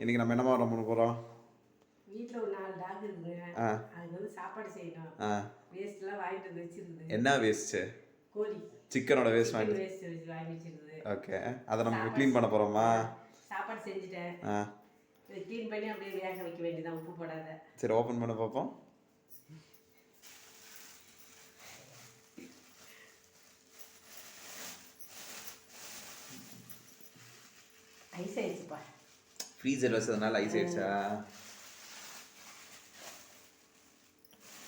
இன்னைக்கு நம்ம என்னமா பண்ண போகிறோம் வீட்டில் ஒரு நாலு டாக் இருக்குங்க. அதுக்கு வந்து சாப்பாடு செய்யணும். வேஸ்ட்லாம் வாங்கிட்டு வந்து வச்சிருக்குது என்ன வேஸ்ட்டு கோழி. சிக்கனோட வேஸ்ட் வாங்கி வேஸ்ட் வச்சு வாங்கி வச்சிருக்குது ஓகே. அதை நம்ம க்ளீன் பண்ண போகிறோமா சாப்பாடு செஞ்சுட்டேன். க்ளீன் பண்ணி அப்படியே வேக வைக்க வேண்டியதான் உப்பு போடாத. சரி ஓப்பன் பண்ண பார்ப்போம். ஐஸ் ஆயிடுச்சுப்பா. ஃப்ரீசர் வச்சதுனால ஐஸ் ஆயிடுச்சா?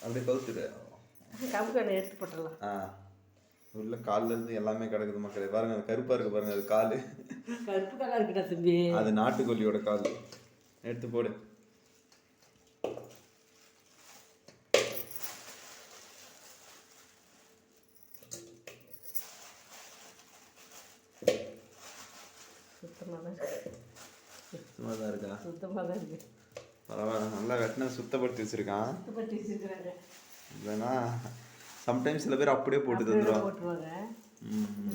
அப்படியே கவுத்துடு கம்பு எடுத்து போட்டுடலாம். ஆ. உள்ள கால்ல இருந்து எல்லாமே கிடக்குது மக்களே. பாருங்க அது கருப்பா இருக்கு பாருங்க அது காலு. கருப்பு கலர் இருக்குடா தம்பி. அது நாட்டுக்கோழியோட கால். எடுத்து போடு சுத்தமாக தான் இருக்கு சுத்தமாக தான் இருக்கா? சுத்தமாக தான் இருக்கு. பரவாயில்ல நல்லா வெட்டினா சுத்தப்படுத்தி வச்சிருக்கான். சுத்தப்பட்டு வச்சிருக்கிறாங்க இல்லைன்னா சம்டைம்ஸ் சில பேர் அப்படியே போட்டு தந்துடும் போட்டுருவாங்க.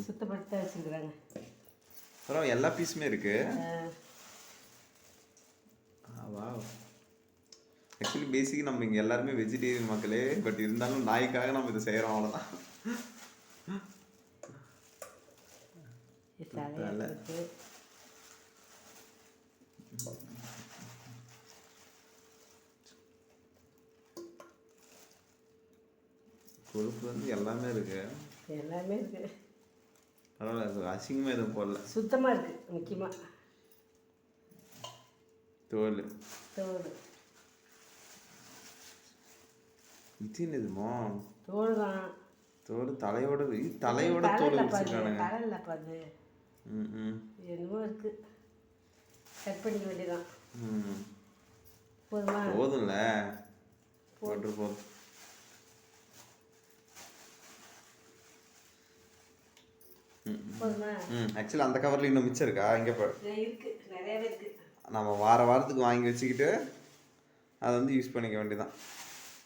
சுத்தப்படுத்தி தான் வச்சிருக்கிறாங்க பரவாயில்ல எல்லா பீஸுமே இருக்கு. வா ஆக்சுவலி பேசிக் நம்ம இங்கே எல்லாருமே வெஜிடேரியன் மக்களே பட் இருந்தாலும் நாய்க்காக நம்ம இதை செய்கிறோம் அவ்வளோதான் இது கொழுப்பு வந்து எல்லாமே இருக்கு. எல்லாமே இருக்கு. பரவாயில்ல அது அசிங்கமாக எதுவும் போடல. சுத்தமாக இருக்கு முக்கியமாக தோல். தோல். இது என்னதுமோ தோல் தான். தோல் தலையோட தலையோட தோல் வச்சுருக்கானுங்க. தலையில் அது ம் ம். என்னமோ இருக்கு. கட் பண்ணிக்க வேண்டியதான் ம். போதுமா? போதும்ல. போட்டு போதும் போதுமா ம் ஆக்சுவலி அந்த கவரில் இன்னும் மிச்சம் இருக்கா? இங்கே நம்ம வார வாரத்துக்கு வாங்கி வச்சுக்கிட்டு அதை வந்து யூஸ் பண்ணிக்க வேண்டியதான்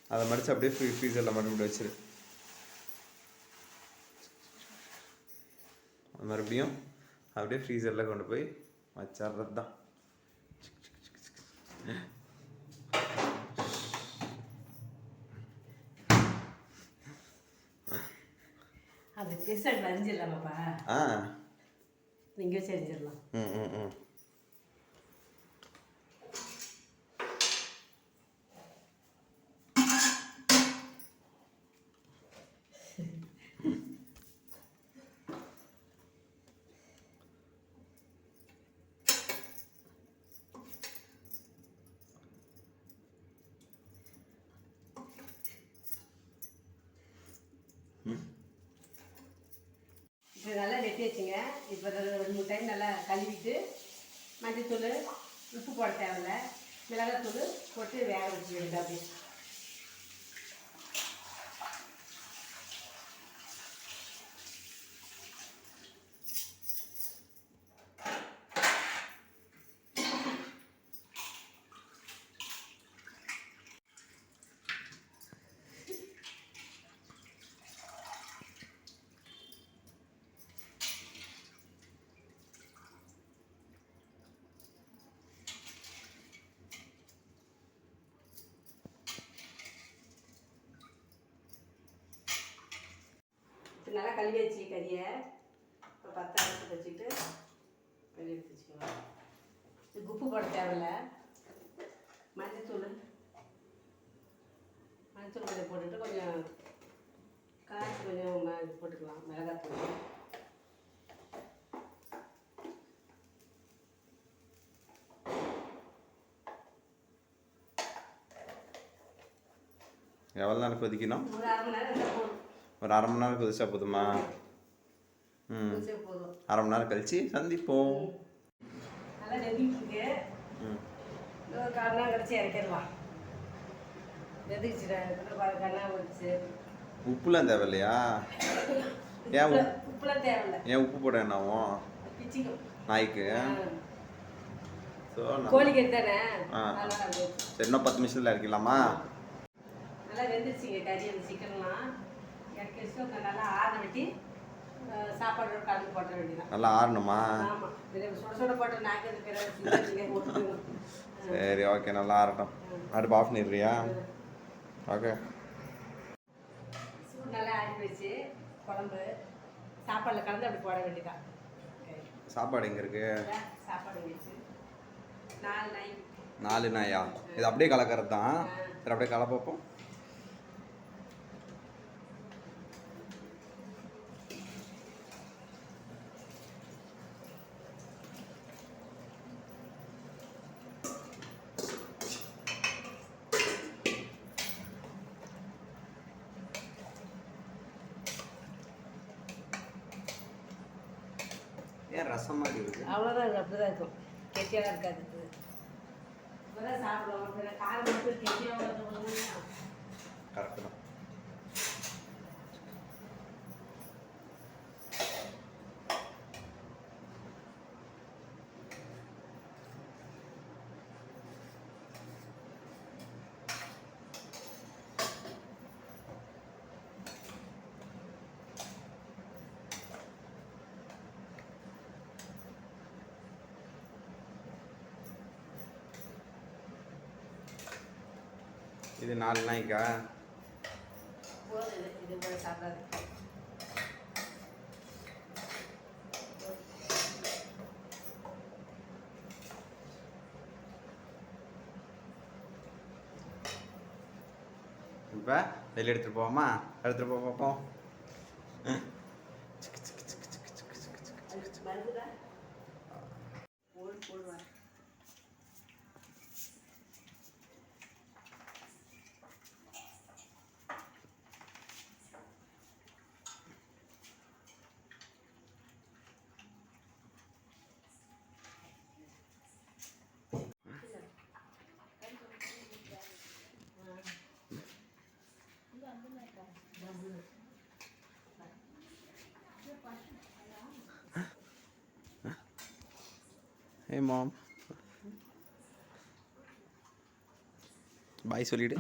அதை மடித்து அப்படியே ஃப்ரீ ஃப்ரீசரில் இப்படி வச்சிரு. மறுபடியும் அப்படியே ஃப்ரீசரில் கொண்டு போய் வச்சிட்றது தான் ஆ. இங்கே வச்சு அரிஞ்சிடலாம். ம் ம் ம். இது நல்லா வெட்டி வச்சுங்க. இப்போ ரெண்டு மூணு டைம் நல்லா கழுவிட்டு மஞ்சத்தூள் உப்பு போட தேவையில்ல. மிளகாத்தூள் போட்டு வேக வச்சு வேண்டியது அப்படியே இப்போ நல்லா கழுவி வச்சு கறியை. இப்போ பத்து அரைச்சி வச்சுட்டு வெளியே எடுத்து வச்சுக்கலாம் இதுக்கு உப்பு போட தேவையில்ல. மஞ்சத்தூள். மஞ்சத்தூள் கொஞ்சம் போட்டுட்டு கொஞ்சம் காய்ச்சி கொஞ்சம் இது போட்டுக்கலாம். மிளகாத்தூள். எவ்வளோ நேரம் கொதிக்கணும்? ஒரு அரை மணி நேரம் ஒரு அரை மணி நேரம் கொதிச்சா போதுமா? ம். அரை மணி நேரம் கழிச்சு சந்திப்போம். கழிச்சு உப்புலாம் ஏன் உப்பு உப்புலாம் தேவையில்ல. ஏன் உப்பு போட என்னாவும் நாய்க்கு? ஸோ கோழிக்கு தானே. சரி இன்னும் பத்து நிமிஷத்தில் இறக்கலாமா நல்லா வெந்துருச்சுங்க கறி அந்த சிக்கன்லாம். நல்லா ஆற வெட்டி அஹ், சாப்பாடோட கலந்து போட்ட வேண்டியதான் நல்லா ஆறணுமா? சுட சுட போட்ட நாக்கு சரி ஓகே நல்லா ஆறட்டும். அடுப்பு ஆஃப் பண்ணிடுறியா? ஓகே. சூடு நல்லா ஆறி வச்சு குழம்பு சாப்பாடில் கலந்து அப்படி போட வேண்டியதான். சாப்பாடு எங்கே இருக்கு? சாப்பாடு வச்சு நாலு நாய். நாலு நாயா? இது அப்படியே கலக்கிறது தான் சரி அப்படியே கலப்பப்போம் ஏன் ரசம் மாதிரி இருக்கு அவ்வளோதான் இது அப்படி தான் இருக்கும். கெட்டியாக இருக்காது இப்போதான் சாப்பிடுவோம். காரம் மட்டும் கெட்டியாக கரெக்டு தான் இது நாலு நாய்க்கா? இப்போ வெளியே எடுத்துகிட்டு போவோமா? எடுத்துகிட்டு போ பார்ப்போம் போடுவார் ஏ மாம் பாய் சொல்லிவிடு